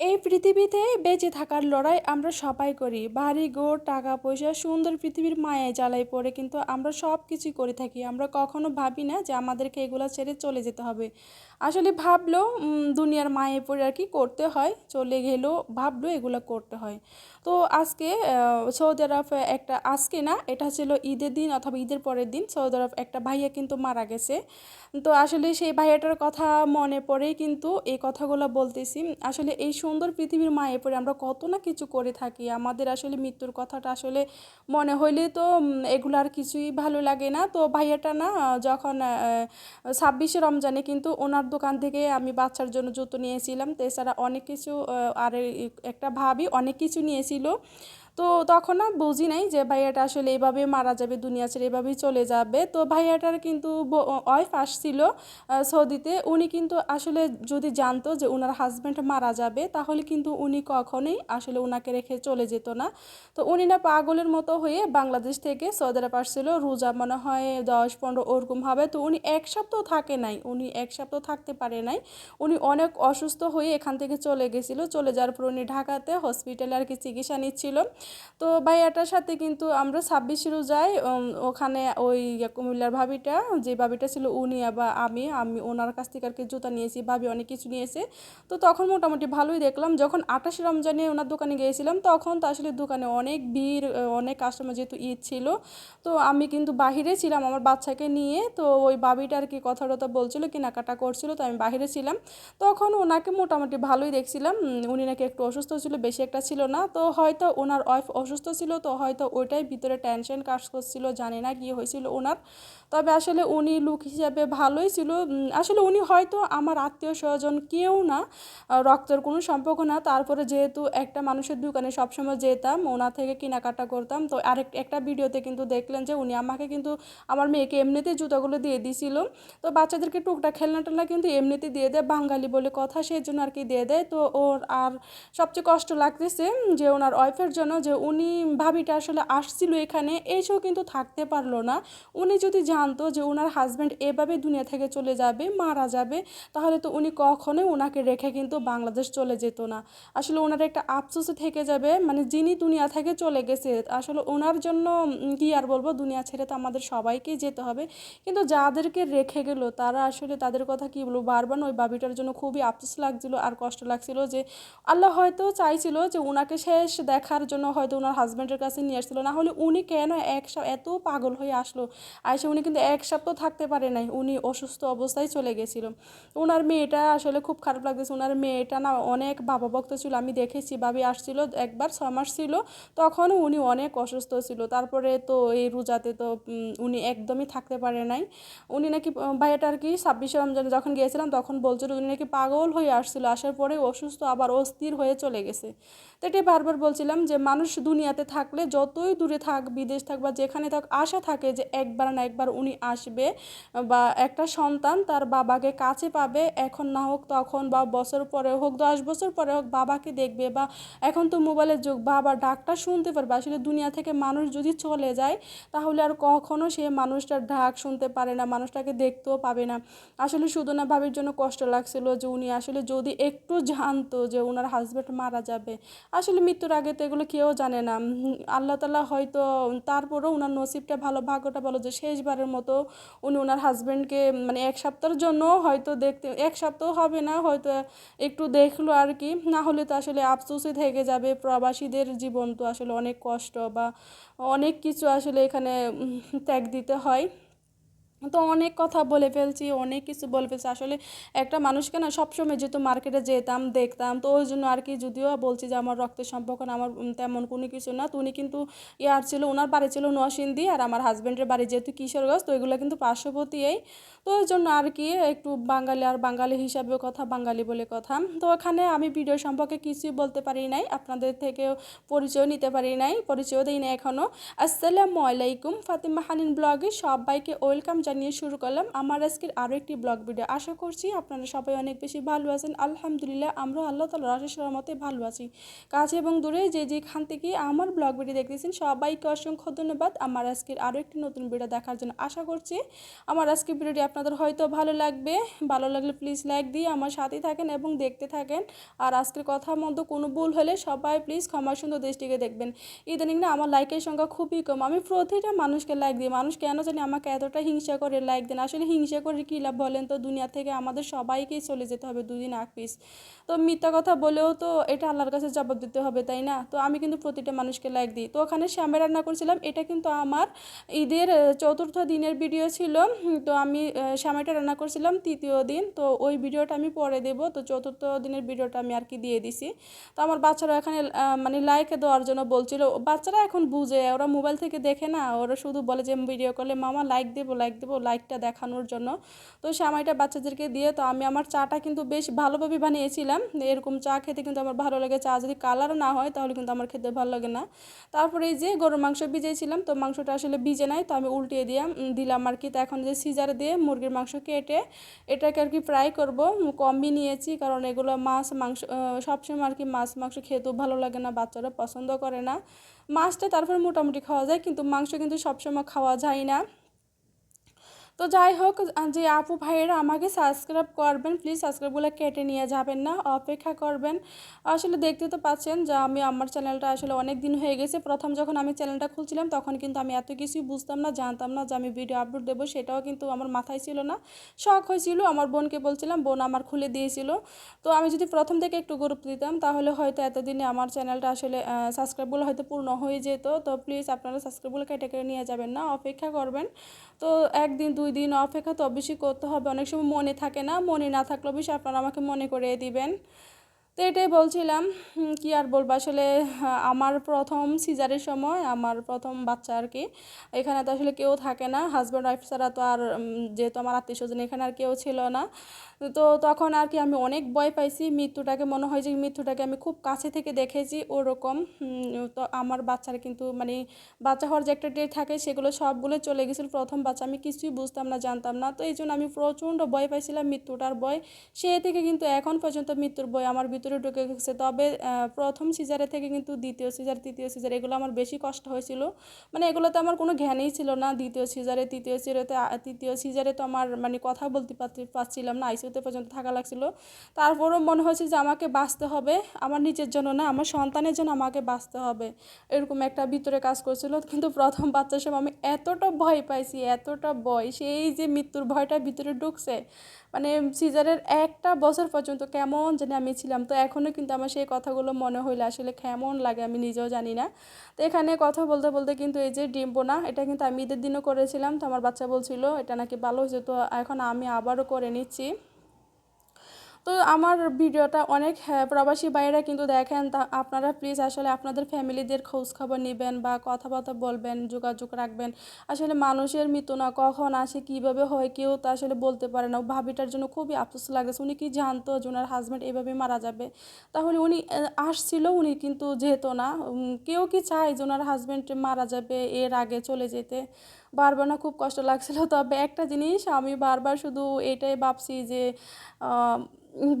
এই পৃথিবীতে বেঁচে থাকার লড়াই আমরা সবাই করি। বাড়ি গোর টাকা পয়সা সুন্দর পৃথিবীর মায়ায় জ্বালাই পড়ে, কিন্তু আমরা সব কিছুই করে থাকি। আমরা কখনো ভাবি না যে আমাদেরকে এগুলো ছেড়ে চলে যেতে হবে। আসলে ভাবলো দুনিয়ার মায়ে পড়ে আর কি করতে হয়, চলে গেলেও ভাবলো এগুলো করতে হয়। তো আজকে সৌদি আরব একটা, আজকে না, এটা ছিল ঈদের দিন অথবা ঈদের পরের দিন, সৌদি আরব একটা ভাইয়া কিন্তু মারা গেছে। তো আসলে সেই ভাইয়াটার কথা মনে পড়েই কিন্তু এই কথাগুলো বলতেছি। আসলে এই সুন্দর পৃথিবীর মায়ে পড়ে আমরা কত না কিছু করে থাকি, আমাদের আসলে মৃত্যুর কথাটা আসলে মনে হইলে তো এগুলো আর কিছুই ভালো লাগে না। তো ভাইয়াটা না, যখন ছাব্বিশে রমজানে কিন্তু ওনার দোকান থেকে আমি বাচ্চার জন্য জুতো নিয়েছিলাম। তো এছাড়া অনেক কিছু আর একটা ভাবি অনেক কিছু decirlo, তো তখন না বুঝি নাই যে ভাইয়াটা আসলে এভাবে মারা যাবে, দুনিয়া ছেড়ে এভাবেই চলে যাবে। তো ভাইয়াটার কিন্তু ওয়াইফ আসছিল সৌদিতে। উনি কিন্তু আসলে যদি জানতো যে ওনার হাজব্যান্ড মারা যাবে, তাহলে কিন্তু উনি কখনোই আসলে ওনাকে রেখে চলে যেত না। তো উনি না পাগলের মতো হয়ে বাংলাদেশ থেকে সৌদি আরব আসছিল। রোজা মনে হয় দশ, পনেরো ওরকম হবে। তো উনি এক সপ্তাহ থাকে নাই, উনি এক সপ্তাহ থাকতে পারে নাই। উনি অনেক অসুস্থ হয়ে এখান থেকে চলে গেছিল। চলে যাওয়ার পর উনি ঢাকাতে হসপিটালে আর কি চিকিৎসা নিচ্ছিল। তো ভাইয়াটার সাথে কিন্তু আমরা ছাব্বিশ রোজায় ওখানে ওই কুমিল্লার ভাবিটা, যে ভাবিটা ছিল উনি বা আমি আমি ওনার কাছ থেকে আর কি জুতা নিয়েছি, ভাবি অনেক কিছু নিয়েছে। তো তখন মোটামুটি ভালোই দেখলাম, যখন আঠাশ রমজানে ওনার দোকানে গিয়েছিলাম, তখন তো আসলে দোকানে অনেক ভিড় অনেক কাস্টমার যেহেতু ঈদ ছিল, তো আমি কিন্তু বাহিরে ছিলাম আমার বাচ্চাকে নিয়ে, তো ওই বাবিটা আর কি কথা টথা বলছিল, কেনাকাটা করছিল, তো আমি বাহিরে ছিলাম। তখন ওনাকে মোটামুটি ভালোই দেখছিলাম উনি নাকি একটু অসুস্থ ছিল, বেশি একটা ছিল না, তো হয়তো ওনার ওয়াইফ অসুস্থ ছিল, তো হয়তো ওইটাই ভিতরে টেনশন কাজ করছিল, জানে না কি হয়েছিল ওনার। তবে আসলে উনি লুক হিসাবে ভালোই ছিল। আসলে উনি হয়তো আমার আত্মীয় স্বজন কেউ না রক্তের কোনো সম্পর্ক না। তারপরে যেহেতু একটা মানুষের দোকানে সবসময় যেতাম ওনার থেকে কেনাকাটা করতাম। তো আরেক, একটা ভিডিওতে কিন্তু দেখলেন যে উনি আমাকে কিন্তু আমার মেয়েকে এমনিতেই জুতোগুলো দিয়ে দিছিল। তো বাচ্চাদেরকে টুকটাক খেলনা টেলনা কিন্তু এমনিতে দিয়ে দেয়, বাঙালি বলে কথা সেই জন্য আর কি দিয়ে দেয়। তো ওর আর সবচেয়ে কষ্ট লাগতেছে যে ওনার ওয়াইফের জন্য যে উনি ভাবিটা আসলে আসছিল এখানে, এসেও কিন্তু থাকতে পারল না। উনি যদি জানতো যে ওনার হাজব্যান্ড এভাবে দুনিয়া থেকে চলে যাবে, মারা যাবে, তাহলে তো উনি কখনোই ওনাকে রেখে কিন্তু বাংলাদেশ চলে যেত না। আসলে ওনার একটা আফসোসে থেকে যাবে মানে যিনি দুনিয়া থেকে চলে গেছে, আসলে ওনার জন্য কি আর বলব, দুনিয়া ছেড়ে তো আমাদের সবাইকেই যেতে হবে। কিন্তু যাদেরকে রেখে গেল, তারা আসলে তাদের কথা কি বলব, বারবার ওই বাবিটার জন্য খুবই আফসোস লাগছিল আর কষ্ট লাগছিল যে আল্লাহ হয়তো চাইছিল যে ওনাকে শেষ দেখার জন্য হয়তো ওনার হাজব্যান্ডের কাছে নিয়ে আসছিল। না হলে উনি কেন এক এত পাগল হয়ে আসলো? আসে উনি কিন্তু এক সপ্তাহ থাকতে পারে নাই। উনি অসুস্থ অবস্থায় চলে গেছিল। ওনার মেয়েটা আসলে খুব খারাপ লাগতেছে। ওনার মেয়েটা না অনেক বাবা ভক্ত ছিল। আমি দেখেছি, ভাবি আসছিল, একবার ছ মাস ছিল, তখন উনি অনেক অসুস্থ ছিল। তারপরে তো এই রোজাতে তো উনি একদমই থাকতে পারে নাই। উনি নাকি ভাইয়াটা আর কি ছাব্বিশে রমজানে যখন গিয়েছিলাম, তখন বলছিল উনি নাকি পাগল হয়ে আসছিল। আসার পরে অসুস্থ, আবার অস্থির হয়ে চলে গেছে। তো এটাই বারবার বলছিলাম যে মানুষ দুনিয়াতে থাকলে যতই দূরে থাক, বিদেশ থাক বা যেখানে থাক, আশা থাকে যে একবার না একবার উনি আসবে, বা একটা সন্তান তার বাবাকে কাছে পাবে, এখন না হোক তখন বা বছর পরে হোক, দশ বছর পরে হোক বাবাকে দেখবে, বা এখন তো মোবাইলের যুগ, বাবা ডাকটা শুনতে পারবে। আসলে দুনিয়া থেকে মানুষ যদি চলে যায়, তাহলে আর কখনো সে মানুষটার ডাক শুনতে পারে না, মানুষটাকে দেখতেও পাবে না। আসলে শুধু না, ভাবির জন্য কষ্ট লাগছিল যে উনি আসলে যদি একটু জানতো যে ওনার হাজব্যান্ড মারা যাবে। আসলে মৃত্যুর আগে তো এগুলো কেউ জানে না। আল্লাহ তালা হয়তো তারপরেও ওনার নসিবটা ভালো, ভাগ্যটা ভালো যে শেষবারের মতো উনি ওনার হাজব্যান্ডকে মানে এক সপ্তাহের জন্য হয়তো দেখতে, এক সপ্তাহ হবে না, হয়তো একটু দেখল আর কি। না হলে তো আসলে আফসোসে থেকে যাবে, প্রবাসীদের জীবন তো আসলে অনেক কষ্ট বা অনেক কিছু আসলে এখানে ত্যাগ দিতে হয়। তো অনেক কথা বলে ফেলছি, অনেক কিছু বলে ফেলছি। আসলে একটা মানুষকে না সবসময় যেহেতু মার্কেটে যেতাম, দেখতাম, তো ওই জন্য আর কি যদিও বলছি যে আমার রক্তের সম্পর্ক না, আমার তেমন কোনো কিছু না। তো উনি কিন্তু ইয়ার ছিল ওনার বাড়ি ছিল নরসিংদী আর আমার হাজব্যান্ডের বাড়ি যেহেতু কিশোরগঞ্জ, তো এগুলো কিন্তু পার্শ্ববর্তী এই তো ওই জন্য আর কি একটু বাঙালি আর বাঙালি হিসাবেও কথা, বাঙালি বলে কথা। তো ওখানে আমি ভিডিও সম্পর্কে কিছুই বলতে পারি নাই, আপনাদের থেকেও পরিচয় নিতে পারি নাই পরিচয় দিই না এখনও আসসালামু আলাইকুম, ফাতিমা হানিন ব্লগে সবাইকে ওয়েলকাম জানিয়ে শুরু করলাম। আমার আজকের আরও একটি ব্লগ ভিডিও। আশা করছি আপনারা সবাই অনেক বেশি ভালো আছেন। আলহামদুলিল্লাহ আমরা আল্লাহ তালার আশের মতে ভালো আছি। কাছে এবং দূরে যে যেখান থেকে আমার ব্লগ ভিডিও দেখতেছেন, সবাইকে অসংখ্য ধন্যবাদ আমার আজকের আরও একটি নতুন ভিডিও দেখার জন্য। আশা করছি আমার আজকের ভিডিওটি আপনাদের হয়তো ভালো লাগবে। ভালো লাগলে প্লিজ লাইক দিয়ে আমার সাথে থাকেন এবং দেখতে থাকেন। আর আজকের কথার মধ্যে কোনো ভুল হলে সবাই প্লিজ ক্ষমা সুন্দর দৃষ্টিকে দেখবেন। ইদানিং না আমার লাইকের সংখ্যা খুবই কম। আমি প্রতিটা মানুষকে লাইক দিই। মানুষ কেন জানি আমাকে এতটা হিংসা করে লাইক দেন। আসলে হিংসা করে কী লাভ বলেন তো? দুনিয়া থেকে আমাদের সবাইকেই চলে যেতে হবে দুদিন আগ পিস তো মিথ্যা কথা বলেও তো এটা আল্লাহর কাছে জবাব দিতে হবে, তাই না? তো আমি কিন্তু প্রতিটা মানুষকে লাইক দিই। তো ওখানে শ্যামে রান্না করছিলাম, এটা কিন্তু আমার ঈদের চতুর্থ দিনের ভিডিও ছিল। তো আমি শ্যামাইটা রান্না করছিলাম তৃতীয় দিন। তো ওই ভিডিওটা আমি পরে দেবো। তো চতুর্থ দিনের ভিডিওটা আমি আর কি দিয়ে দিছি। তো আমার বাচ্চারা এখানে মানে লাইক দেওয়ার জন্য বলছিল। বাচ্চারা এখন বুঝে, ওরা মোবাইল থেকে দেখে না। ওরা শুধু বলে যে ভিডিও করলে মামা লাইক দেবো লাইক দেবো। লাইকটা দেখানোর জন্য। তো শ্যামাইটা বাচ্চাদেরকে দিয়ে, তো আমি আমার চাটা কিন্তু বেশ ভালোভাবে বানিয়েছিলাম। এরকম চা খেতে কিন্তু আমার ভালো লাগে। চা যদি কালার না হয়, তাহলে কিন্তু আমার খেতে ভালো লাগে না। তারপরে এই যে গরুর মাংস ভিজেছিলাম তো মাংসটা আসলে ভিজে নাই, তো আমি উল্টিয়ে দিয়ে দিলাম আর কি। তো এখন যে সিজার দিয়ে মুরগির মাংস কেটে এটাকে আর কি ফ্রাই করব। কমই নিয়েছি, কারণ এগুলো মাছ, মাংস সবসময় আর কি মাছ, মাংস খেতেও ভালো লাগে না, বাচ্চারা পছন্দ করে না। মাছটা তারপরে মোটামুটি খাওয়া যায়, কিন্তু মাংস কিন্তু সবসময় খাওয়া যায় না। তো যাই হোক যে আপু ভাইয়েরা আমাকে সাবস্ক্রাইব করবেন প্লিজ সাবস্ক্রাইবগুলো কেটে নিয়ে যাবেন না, অপেক্ষা করবেন। আসলে দেখতে তো পাচ্ছেন যে আমি আমার চ্যানেলটা আসলে অনেক দিন হয়ে গেছে। প্রথম যখন আমি চ্যানেলটা খুলছিলাম, তখন কিন্তু আমি এত কিছুই বুঝতাম না, জানতাম না যে আমি ভিডিও আপলোড দেবো, সেটাও কিন্তু আমার মাথায় ছিল না। শখ হয়েছিল, আমার বোনকে বলছিলাম, বোন আমার খুলে দিয়েছিল। তো আমি যদি প্রথম থেকে একটু গুরুত্ব দিতাম, তাহলে হয়তো এতদিনে আমার চ্যানেলটা আসলে সাবস্ক্রাইবগুলো হয়তো পূর্ণ হয়ে যেত। তো প্লিজ আপনারা সাবস্ক্রাইবগুলো কেটে কেটে নিয়ে যাবেন না, অপেক্ষা করবেন। তো একদিন, দুই দিন অপেক্ষা, তো অবশ্যই করতে হবে। অনেক সময় মনে থাকে না, মনে না থাকলে অবশ্যই আপনারা আমাকে মনে করে দিবেন। তো এটাই বলছিলাম কি আর বলব? আসলে আমার প্রথম সিজারের সময়, আমার প্রথম বাচ্চা আর কি, এখানে তো আসলে কেউ থাকে না হাজব্যান্ড ওয়াইফ ছাড়া তো আর যেহেতু আমার আত্মীয় স্বজন এখানে আর কেউ ছিল না। তো তখন আর কি আমি অনেক ভয় পাইছি, মৃত্যুটাকে মনে হয় যে মৃত্যুটাকে আমি খুব কাছে থেকে দেখেছি ওরকম তো আমার বাচ্চার কিন্তু মানে বাচ্চা হওয়ার যে একটা ডেট থাকে, সেগুলো সবগুলো চলে গেছিল প্রথম বাচ্চা, আমি কিছুই বুঝতাম না, জানতাম না। তো এই জন্য আমি প্রচণ্ড ভয় পাইছিলাম মৃত্যুটার ভয়, সে থেকে কিন্তু এখন পর্যন্ত মৃত্যুর ভয় আমার ভিতরে ঢুকে গেছে। তবে প্রথম সিজারে থেকে কিন্তু দ্বিতীয় সিজার তৃতীয় সিজার এগুলো আমার বেশি কষ্ট হয়েছিল। মানে এগুলোতে আমার কোনো জ্ঞানই ছিল না। দ্বিতীয় সিজারে তৃতীয় সিজারেতে তৃতীয় সিজারে তো আমার মানে কথা বলতে পারছিলাম না। আইসিউ আইসিউতে পর্যন্ত থাকা লাগছিল। তারপরও মনে হয়েছে যে আমাকে বাঁচতে হবে। আমার নিজের জন্য না, আমার সন্তানের জন্য আমাকে বাঁচতে হবে। এরকম একটা ভিতরে কাজ করছিল। কিন্তু প্রথম বাচ্চার সময় আমি এতটা ভয় পাইছি, এতটা ভয়। সেই যে মৃত্যুর ভয়টা ভিতরে ঢুকছে মানে সিজারের একটা বছর পর্যন্ত কেমন জানি আমি ছিলাম। তো এখনও কিন্তু আমার সেই কথাগুলো মনে হইলে আসলে কেমন লাগে আমি নিজেও জানি না। তো এখানে কথা বলতে বলতে কিন্তু এই যে ডিম বোনা এটা কিন্তু আমি ঈদের দিনও করেছিলাম। তো আমার বাচ্চা বলছিল, এটা নাকি ভালো হয়েছে। তো এখন আমি আবারও করে নিচ্ছি। তো আমার ভিডিওটা অনেক হ্যাঁ, প্রবাসী বাইরা কিন্তু দেখেন তা আপনারা প্লিজ আসলে আপনাদের ফ্যামিলিদের খোঁজ খবর নেবেন বা কথাবার্তা বলবেন যোগাযোগ রাখবেন। আসলে মানুষের মৃত্যু না কখন আসে কীভাবে হয় কেউ তা আসলে বলতে পারে না। ভাবিটার জন্য খুবই আফসোস লাগতেছে। উনি কি জানতো যে ওনার হাজব্যান্ড এভাবে মারা যাবে? তাহলে উনি আসছিল উনি কিন্তু যেত না কেউ কি চায় যে ওনার হাজব্যান্ড মারা যাবে এর আগে চলে যেতে? বারবার না খুব কষ্ট লাগছিল। তবে একটা জিনিস আমি বারবার শুধু এটাই ভাবছি যে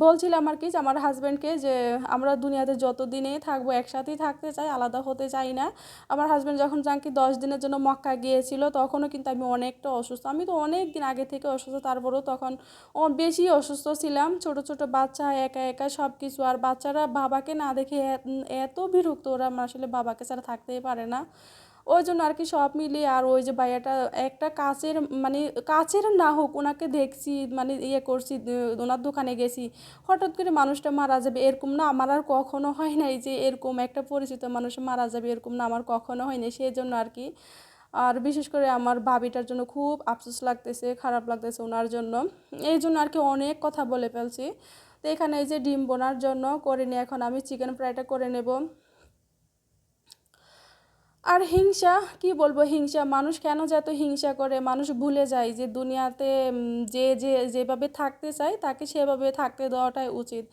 বলছিলাম আর কি আমার হাজব্যান্ডকে যে আমরা দুনিয়াতে যত দিনে থাকব একসাথেই থাকতে চাই, আলাদা হতে চাই না। আমার হাজব্যান্ড যখন কি দশ দিনের জন্য মক্কা গিয়েছিল, তখনও কিন্তু আমি অনেকটা অসুস্থ। আমি তো অনেক দিন আগে থেকে অসুস্থ, তারপরেও তখন বেশি অসুস্থ ছিলাম। ছোট ছোট বাচ্চা, একা একা সব কিছু আর বাচ্চারা বাবাকে না দেখে এত বিরক্ত, ওরা আসলে বাবাকে ছাড়া থাকতেই পারে না। ওই জন্য আর কি সব মিলিয়ে আর ওই যে ভাইয়াটা একটা কাছের মানে কাছের না হোক, ওনাকে দেখছি মানে ইয়ে করছি ওনার দোকানে গেছি। হঠাৎ করে মানুষটা মারা যাবে এরকম না, আমার আর কখনো হয় নাই যে এরকম একটা পরিচিত মানুষ মারা যাবে এরকম না, আমার কখনো হয়নি সেই জন্য আর কি। আর বিশেষ করে আমার ভাবিটার জন্য খুব আফসোস লাগতেছে, খারাপ লাগতেছে ওনার জন্য। এই জন্য আর কি অনেক কথা বলে ফেলছি। তো এখানে এই যে ডিম বোনার জন্য করে নিয়ে এখন আমি চিকেন ফ্রাইটা করে নেব। আর হিংসা, কি বলব হিংসা? মানুষ কেন যে এত হিংসা করে? মানুষ ভুলে যায় যে দুনিয়াতে যে যে, যেভাবে থাকতে চায় তাকে সেভাবে থাকতে দেওয়াটাই উচিত।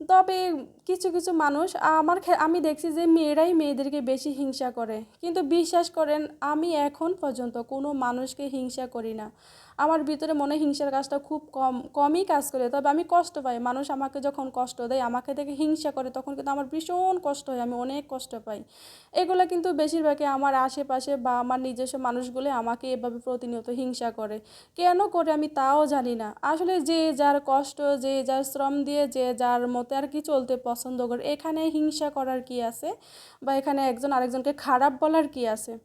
তবে কিছু কিছু মানুষ, আমার আমি দেখছি যে মেয়েরাই মেয়েদেরকে বেশি হিংসা করে। কিন্তু বিশ্বাস করেন, আমি এখন পর্যন্ত কোনো মানুষকে হিংসা করি না। আমার ভিতরে মনে হিংসার কাজটা খুব কম, কমই কাজ করে। তবে আমি কষ্ট পাই। মানুষ আমাকে যখন কষ্ট দেয়, আমাকে দেখে হিংসা করে, তখন কিন্তু আমার ভীষণ কষ্ট হয়। আমি অনেক কষ্ট পাই। এগুলো কিন্তু বেশিরভাগই আমার আশেপাশে বা আমার নিজস্ব মানুষগুলো আমাকে এভাবে প্রতিনিয়ত হিংসা করে। কেন করে আমি তাও জানি না। আসলে যে যার কষ্ট, যে যার শ্রম দিয়ে, যে যার মতে আর কি চলতে পছন্দ করে, এখানে হিংসা করার কি আছে? বা এখানে একজন আরেকজনকে খারাপ বলার কি আছে?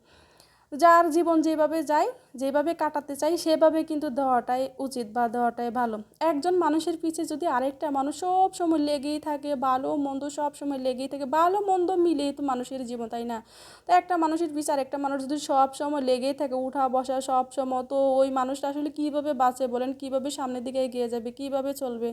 যার জীবন যেভাবে যায়, যেভাবে কাটাতে চাই সেভাবে কিন্তু দেওয়াটাই উচিত বা দেওয়াটাই ভালো। একজন মানুষের পিছে যদি আরেকটা মানুষ সব সময় লেগেই থাকে, ভালো মন্দ সব সময় লেগেই থাকে, ভালো মন্দ মিলেই তো মানুষের জীবন, তাই না? তো একটা মানুষের পিছে আরেকটা মানুষ যদি সব সময় লেগেই থাকে, উঠা বসা সব সময়, তো ওই মানুষটা আসলে কীভাবে বাঁচে বলেন? কীভাবে সামনের দিকে এগিয়ে যাবে? কীভাবে চলবে?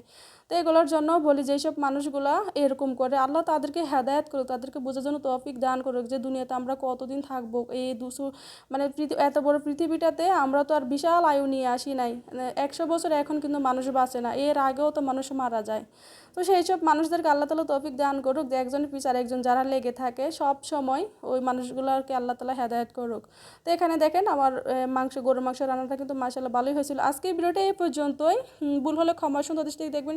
তো এগুলোর জন্য বলি যে যেসব মানুষগুলা এরকম করে আল্লাহ তাদেরকে হেদায়েত করুক, তাদেরকে বোঝার জন্য তৌফিক দান করুক যে দুনিয়াতে আমরা কতদিন থাকব, এই দুশো মানে এত বড় পৃথিবীটাতে আমরা তো আর বিশাল আয়ু নিয়ে আসি নাই মানে একশো বছর এখন কিন্তু মানুষ বাঁচে না, এর আগেও তো মানুষ মারা যায়। তো সেই সব মানুষদেরকে আল্লাহ তালা তৌফিক দান করুক, যে একজনের পিছনে একজন যারা লেগে থাকে সব সময় ওই মানুষগুলোকে আল্লাহ তালা হেদায়েত করুক। তো এখানে দেখেন আমার মাংস, গরুর মাংস রান্নাটা কিন্তু মাসাল্লাহ ভালোই হয়েছিল। আজকে ভিডিওটা এই পর্যন্তই। ভুল হলে ক্ষমা সুন্দর দৃষ্টি দেখবেন।